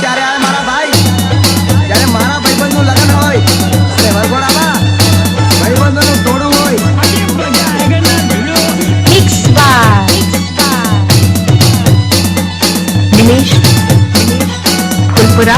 ત્યારે આવે મારા ભાઈ, જ્યારે મારા ભાઈબંધનું લગ્ન હોય અને વરઘોડામાં ભાઈબંધોનું ટોળું હોય. Dinesh Kulpura